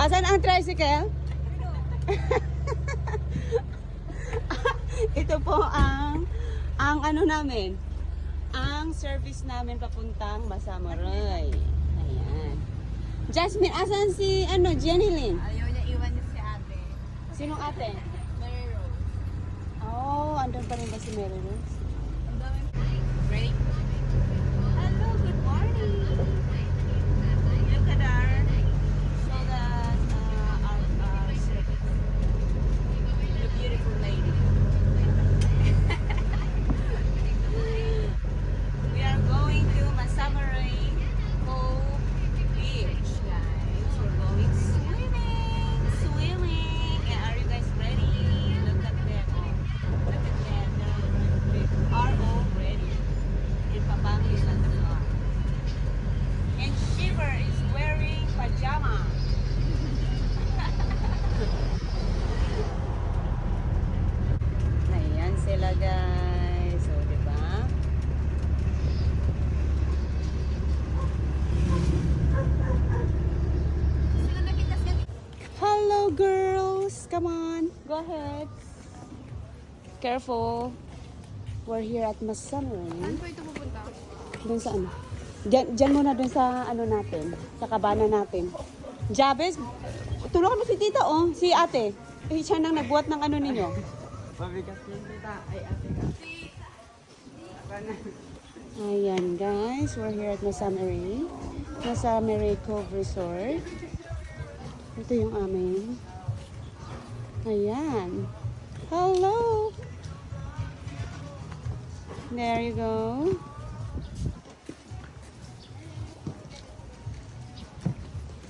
Asan ang tricycle? Ito po ang ang ano namin, ang service namin papuntang Masamaroy. Ayan. Jasmine, asan si ano, Jenny Lynn? Ayaw niya iwan niya si ate. Sinong ate? Mary Rose. Oh, andun pa rin ba si Mary Rose? Ang daming break. Hello, good morning. Look at our, so that, uh, our, our service. The beautiful lady. we are going to Masamaray Cove Beach, guys. We're going swimming, swimming. Yeah, are you guys ready? Look at them. Oh, look at them. They are all ready. And Papang is on the floor. And Shiver is wearing pajama. Ayan sila guys. So, di ba? Hello girls. Come on. Go ahead. Careful. We're here at Masamarin. Saan po ito pupunta? Doon sa ano? Diyan, diyan muna doon sa ano natin. Sa kabana natin. Jabez, tulungan mo si tita oh. Si ate. Eh, siya nang nagbuhat ng ano ninyo. Mabigat yung tita. Ay, ate ka. Ayan guys, we're here at Masamaray. Masamaray Cove Resort. Ito yung amin. Ayan. Hello! There you go.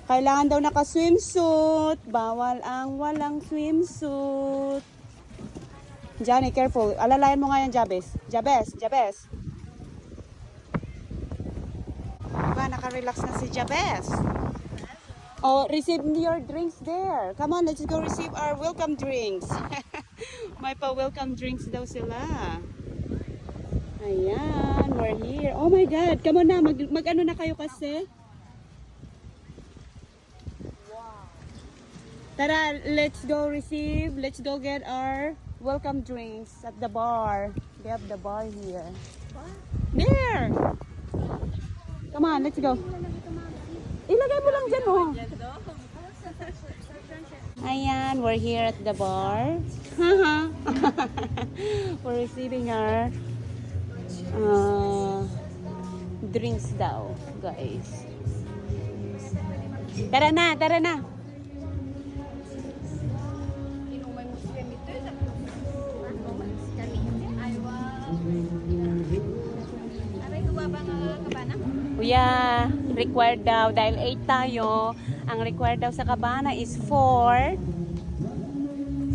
Kailangan daw naka-swimsuit. Bawal ang walang swimsuit. Johnny, careful. Alalayan mo nga yan, Jabez. Jabez, Jabez. Diba, naka-relax na si Jabez. Oh, receive your drinks there. Come on, let's go receive our welcome drinks. May pa-welcome drinks daw sila. Ayan, we're here. Oh my God, come on na. Mag, mag-ano na kayo kasi? Tara, let's go receive. Let's go get our welcome drinks at the bar. They have the bar here. There! Come on, let's go. Ilagay mo lang dyan, oh. Ayan, we're here at the bar. Haha. we're receiving our uh, drinks daw, guys. Tara na, tara na. Kuya, required daw, dahil 8 tayo, ang required daw sa kabana is 4.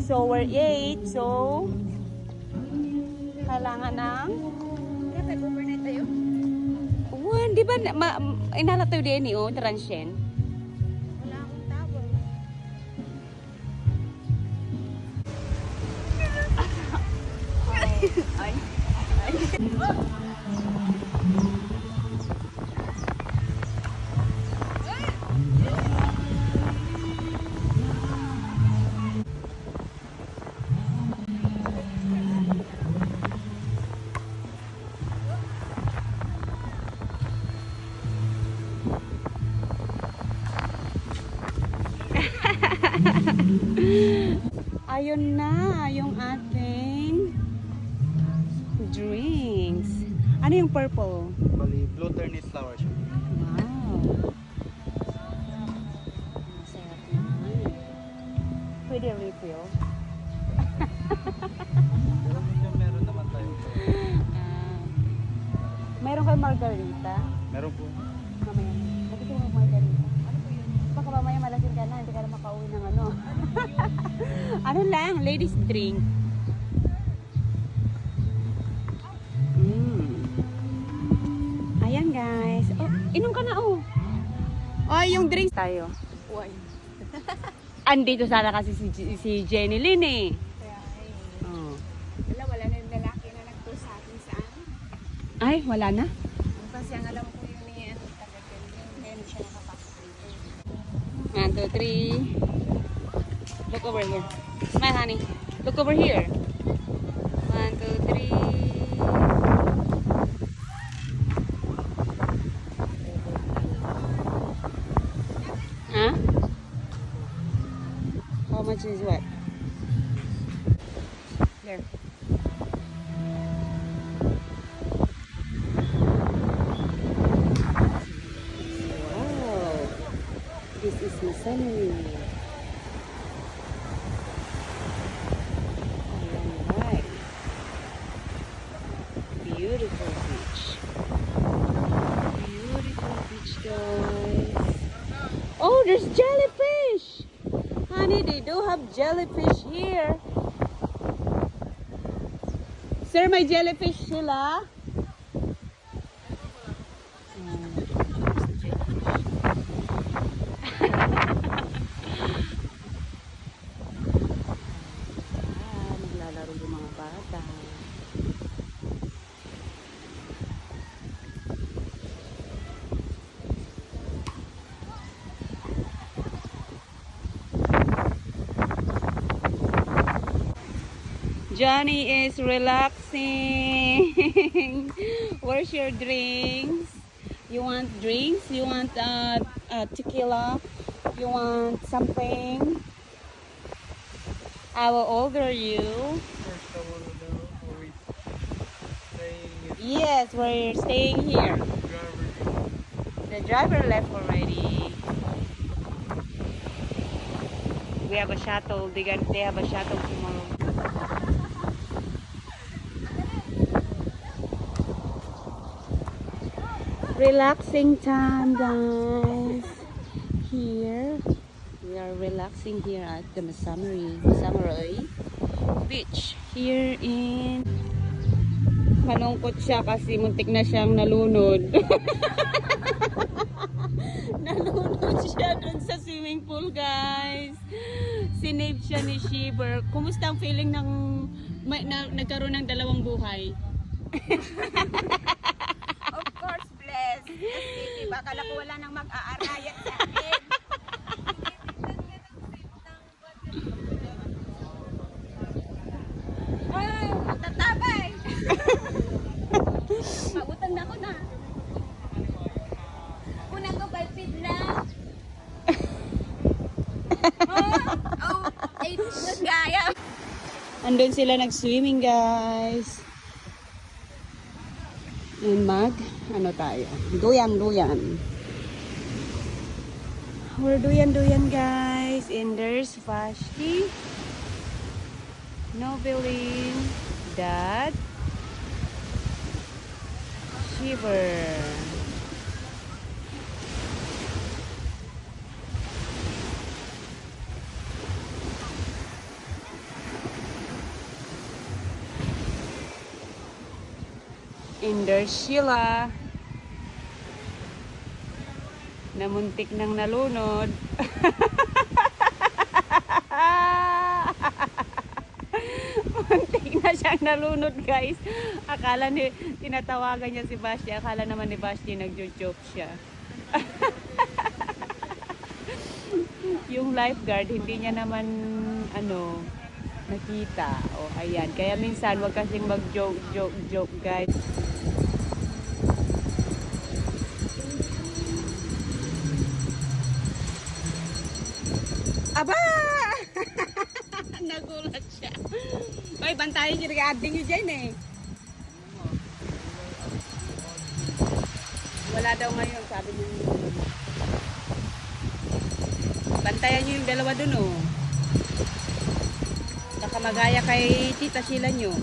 So, we're 8. So, kailangan ng 1. Di ba, ma, inala tayo din oh, transient. Wala akong towel. Ayun Ano yung purple? Bali, blue turnip flower siya. Wow. Masarap naman. Pwede refill. Pero medyo meron naman tayo. Ah, mayroon kayong margarita? Meron po. Mamaya. Bakit yung margarita? Ano po yun? Baka mamaya malasing ka na, hindi ka na makauwi ng ano. ano lang, ladies drink. Yung drinks tayo. Why? Andito sana kasi si, si Jenny Lynn eh. Kaya ay, Oh. wala, wala na yung lalaki na nagtour sa atin saan. Ay, wala na? Kasi ang alam ko yun ni ano, hindi siya nakapasok dito. One, two, three. Look over here. Smile, honey. Look over here. which is what? Jellyfish here. Sir, may jellyfish sila? Ah, naglalaro yung mga bata. Johnny is relaxing. Where's your drinks? You want drinks? You want uh, uh, tequila? You want something? How old are you? Yes, we're staying here. The driver left already. We have a shuttle. They, got, they have a shuttle tomorrow. Relaxing time, guys. Here, we are relaxing here at the Masamari, Masamuray Beach. Here in... Malungkot siya kasi muntik na siyang nalunod. Nalunod siya dun sa swimming pool, guys. Sinave siya ni Shiver. Kumusta ang feeling ng may, na, nagkaroon ng dalawang buhay? Diba, kala ko wala nang mag-aarayat sa akin. Ay, tatabay. Mautang na na. Ko balpid na. Oh, oh, ay, nagaya. Andun sila nag-swimming, guys. And mag, ano tayo? Duyan-duyan. We're duyan-duyan, guys. And there's Vashti, Nobeline, Dad, Shiver. And there's Sheila. Namuntik nang nalunod. Muntik na siyang nalunod guys. Akala ni, tinatawagan niya si Basti. Akala naman ni Basti nagjo-joke siya. Yung lifeguard, hindi niya naman ano, nakita. O ayan. Kaya minsan wag kasing mag-joke, joke, joke guys. Aba! Nagulat siya. Ay, bantayan niyo rin ading niyo dyan eh. Wala daw ngayon, sabi niyo. Bantayan niyo yung dalawa dun oh. Baka magaya kay tita sila nyo.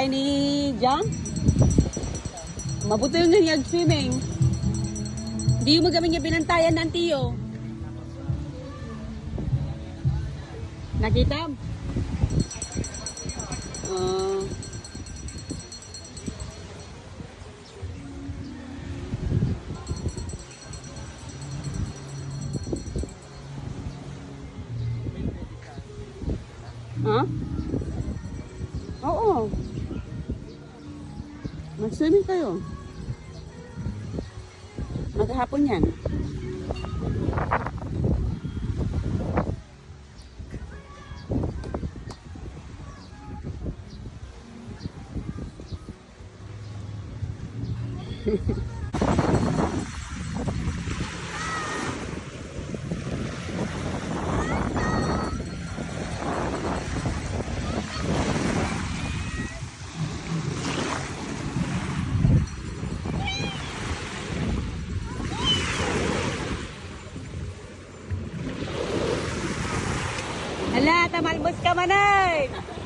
Ay ni John? Mabuti yun yung swimming. Di mo gamin niya binantayan ng tiyo. Nakita? Ah. Mag-swimming kayo. Maghapon yan. my name.